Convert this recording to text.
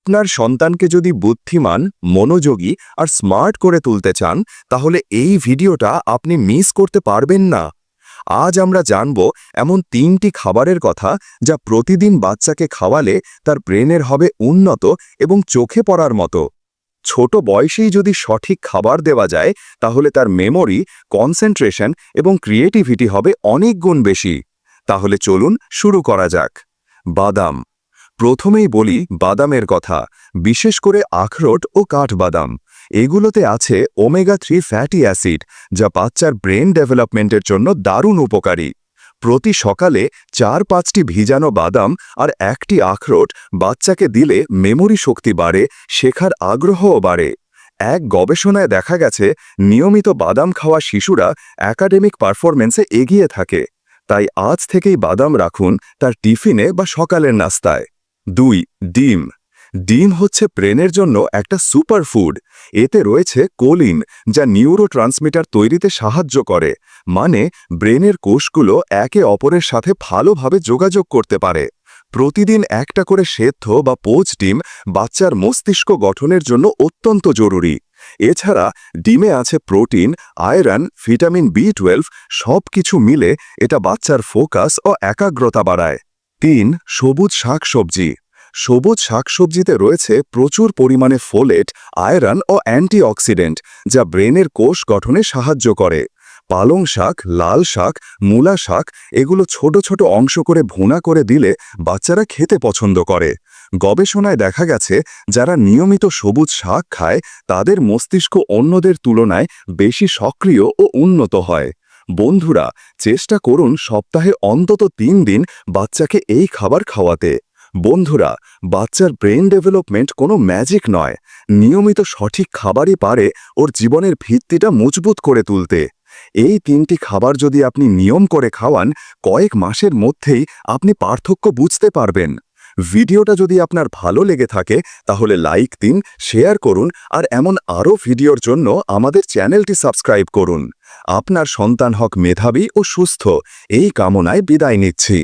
আপনার সন্তানকে যদি বুদ্ধিমান, মনোযোগী আর স্মার্ট করে তুলতে চান, তাহলে এই ভিডিওটা আপনি মিস করতে পারবেন না। আজ আমরা জানব এমন তিনটি খাবারের কথা যা প্রতিদিন বাচ্চাকে খাওয়ালে তার ব্রেনের হবে উন্নত এবং চোখে পড়ার মতো। ছোট বয়সেই যদি সঠিক খাবার দেওয়া যায়, তাহলে তার মেমোরি, কনসেন্ট্রেশন এবং ক্রিয়েটিভিটি হবে অনেক গুণ বেশি। তাহলে চলুন শুরু করা যাক। বাদাম প্রথমেই বলি বাদামের কথা, বিশেষ করে আখরোট ও কাঠবাদাম। এগুলোতে আছে ওমেগা থ্রি ফ্যাটি অ্যাসিড, যা বাচ্চার ব্রেন ডেভেলপমেন্টের জন্য দারুণ উপকারী। প্রতি সকালে চার পাঁচটি ভিজানো বাদাম আর একটি আখরোট বাচ্চাকে দিলে মেমোরি শক্তি বাড়ে, শেখার আগ্রহও বাড়ে। এক গবেষণায় দেখা গেছে, নিয়মিত বাদাম খাওয়া শিশুরা একাডেমিক পারফরমেন্সে এগিয়ে থাকে। তাই আজ থেকেই বাদাম রাখুন তার টিফিনে বা সকালের নাস্তায়। দুই, ডিম। ডিম হচ্ছে ব্রেনের জন্য একটা সুপারফুড। এতে রয়েছে কোলিন, যা নিউরো তৈরিতে সাহায্য করে মানে ব্রেনের কোষগুলো একে অপরের সাথে ভালোভাবে যোগাযোগ করতে পারে। প্রতিদিন একটা করে সেদ্ধ বা পোচ ডিম বাচ্চার মস্তিষ্ক গঠনের জন্য অত্যন্ত জরুরি। এছাড়া ডিমে আছে protein, iron, vitamin B twelve সব কিছু মিলে এটা বাচ্চার ফোকাস ও একাগ্রতা বাড়ায়। তিন, সবুজ শাকসবজি। সবুজ শাকসবজিতে রয়েছে প্রচুর পরিমাণে ফোলেট, আয়রন ও অ্যান্টিঅক্সিডেন্ট, যা ব্রেনের কোষ গঠনে সাহায্য করে। পালং শাক, লাল শাক, মূলা শাক, এগুলো ছোট ছোট অংশ করে ভুনা করে দিলে বাচ্চারা খেতে পছন্দ করে। গবেষণায় দেখা গেছে, যারা নিয়মিত সবুজ শাক খায়, তাদের মস্তিষ্ক অন্যদের তুলনায় বেশি সক্রিয় ও উন্নত হয়। বন্ধুরা, চেষ্টা করুন সপ্তাহে অন্তত তিন দিন বাচ্চাকে এই খাবার খাওয়াতে। বন্ধুরা, বাচ্চার ব্রেন ডেভেলপমেন্ট কোনো ম্যাজিক নয়। নিয়মিত সঠিক খাবারই পারে ওর জীবনের ভিত্তিটা মজবুত করে তুলতে। এই তিনটি খাবার যদি আপনি নিয়ম করে খাওয়ান, কয়েক মাসের মধ্যেই আপনি পার্থক্য বুঝতে পারবেন। ভিডিওটা যদি আপনার ভালো লেগে থাকে, তাহলে লাইক দিন, শেয়ার করুন, আর এমন আরও ভিডিওর জন্য আমাদের চ্যানেলটি সাবস্ক্রাইব করুন। আপনার সন্তান হক মেধাবী ও সুস্থ, এই কামনায় বিদায় নিচ্ছি।